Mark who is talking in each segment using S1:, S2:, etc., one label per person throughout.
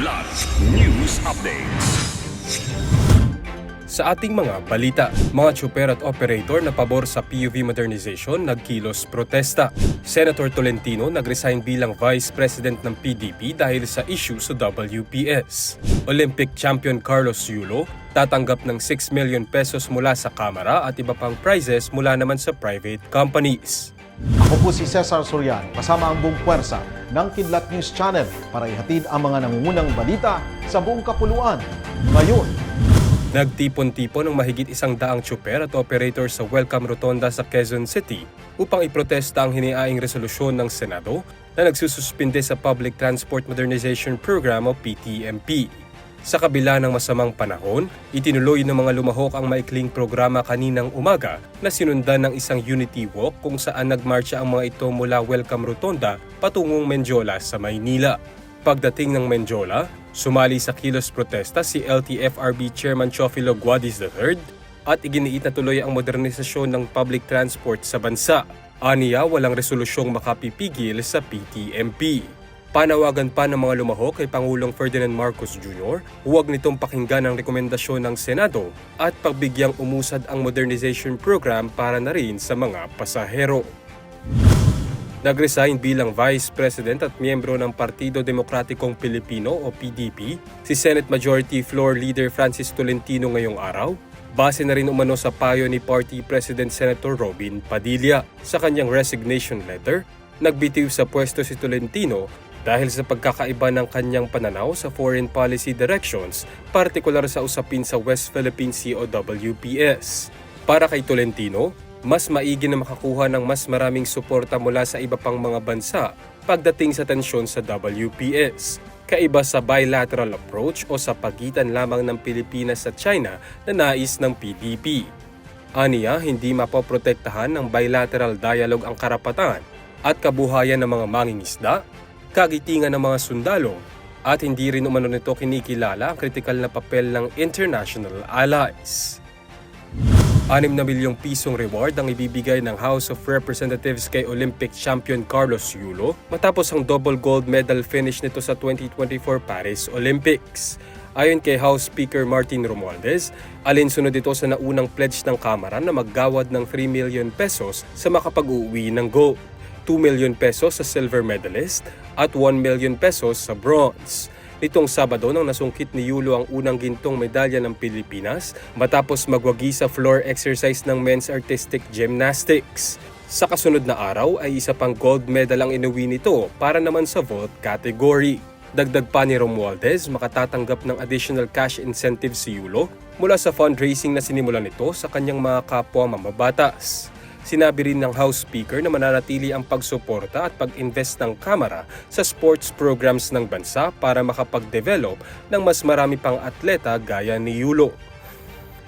S1: Kidlat News Updates.
S2: Sa ating mga balita, mga tsuper at operator na pabor sa PUV modernization nagkilos protesta. Senator Tolentino nagresign bilang Vice President ng PDP dahil sa issue sa WPS. Olympic champion Carlos Yulo tatanggap ng 6 million pesos mula sa Kamara at iba pang prizes mula naman sa private companies.
S3: Ako po si Cesar Sorian, kasama ang buong puwersa ng Kidlat News Channel para ihatid ang mga nangungunang balita sa buong kapuluan. Ngayon,
S2: Nagtipon-tipon ng mahigit isang daang tsuper at operator sa Welcome Rotonda sa Quezon City upang iprotesta ang hiniaing resolusyon ng Senado na nagsususpinde sa Public Transport Modernization Program o PTMP. Sa kabila ng masamang panahon, itinuloy ng mga lumahok ang maikling programa kaninang umaga na sinundan ng isang unity walk kung saan nagmarcha ang mga ito mula Welcome Rotonda patungong Menjola sa Maynila. Pagdating ng Menjola, sumali sa kilos protesta si LTFRB Chairman Chofilo Guadis III at iginiit na tuloy ang modernisasyon ng public transport sa bansa. Aniya walang resolusyong makapipigil sa PTMP. Panawagan pa ng mga lumahok kay Pangulong Ferdinand Marcos Jr. huwag nitong pakinggan ang rekomendasyon ng Senado at pagbigyang umusad ang modernization program para na rin sa mga pasahero. Nagresign bilang Vice President at miyembro ng Partido Demokratikong Pilipino o PDP si Senate Majority Floor Leader Francis Tolentino ngayong araw. Base na rin umano sa payo ni Party President Senator Robin Padilla sa kanyang resignation letter, nagbitiw sa pwesto si Tolentino dahil sa pagkakaiba ng kanyang pananaw sa foreign policy directions, partikular sa usapin sa West Philippine Sea o WPS. Para kay Tolentino, mas maigi na makakuha ng mas maraming suporta mula sa iba pang mga bansa pagdating sa tensyon sa WPS, kaiba sa bilateral approach o sa pagitan lamang ng Pilipinas at China na nais ng PDP. Aniya, hindi mapoprotektahan ng bilateral dialogue ang karapatan at kabuhayan ng mga mangingisda, kagitingan ng mga sundalo, at hindi rin umano nito kinikilala ang kritikal na papel ng international allies. 6 na milyong pisong reward ang ibibigay ng House of Representatives kay Olympic champion Carlos Yulo matapos ang double gold medal finish nito sa 2024 Paris Olympics. Ayon kay House Speaker Martin Romualdez, alinsunod ito sa naunang pledge ng Kamara na maggawad ng 3 million pesos sa makapag-uwi ng gold, 2 million pesos sa silver medalist at 1 million pesos sa bronze. Nitong Sabado nang nasungkit ni Yulo ang unang gintong medalya ng Pilipinas matapos magwagi sa floor exercise ng men's artistic gymnastics. Sa kasunod na araw ay isa pang gold medal ang inuwi nito para naman sa vault category. Dagdag pa ni Romualdez makatatanggap ng additional cash incentive si Yulo mula sa fundraising na sinimulan nito sa kanyang mga kapwa mamabatas. Sinabi rin ng House Speaker na mananatili ang pagsuporta at pag-invest ng Kamara sa sports programs ng bansa para makapag-develop ng mas marami pang atleta gaya ni Yulo.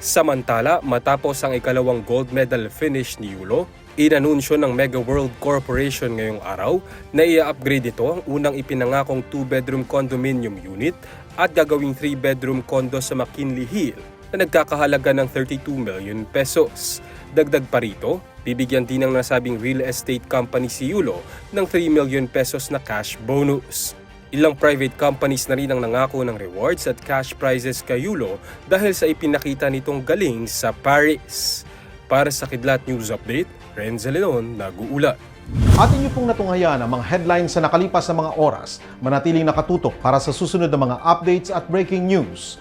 S2: Samantala, matapos ang ikalawang gold medal finish ni Yulo, inanunsyo ng Mega World Corporation ngayong araw na i-upgrade ito ang unang ipinangakong 2-bedroom condominium unit at gagawing 3-bedroom condo sa McKinley Hill na nagkakahalaga ng 32 million pesos. Dagdag pa rito, bibigyan din ng nasabing real estate company si Yulo ng 3 million pesos na cash bonus. Ilang private companies na rin ang nangako ng rewards at cash prizes kay Yulo dahil sa ipinakita nitong galing sa Paris. Para sa Kidlat News Update, Renzo Leon, nag-uulat.
S3: atin niyo pong natunghayan ang mga headlines sa nakalipas na mga oras. Manatiling nakatutok para sa susunod na mga updates at breaking news.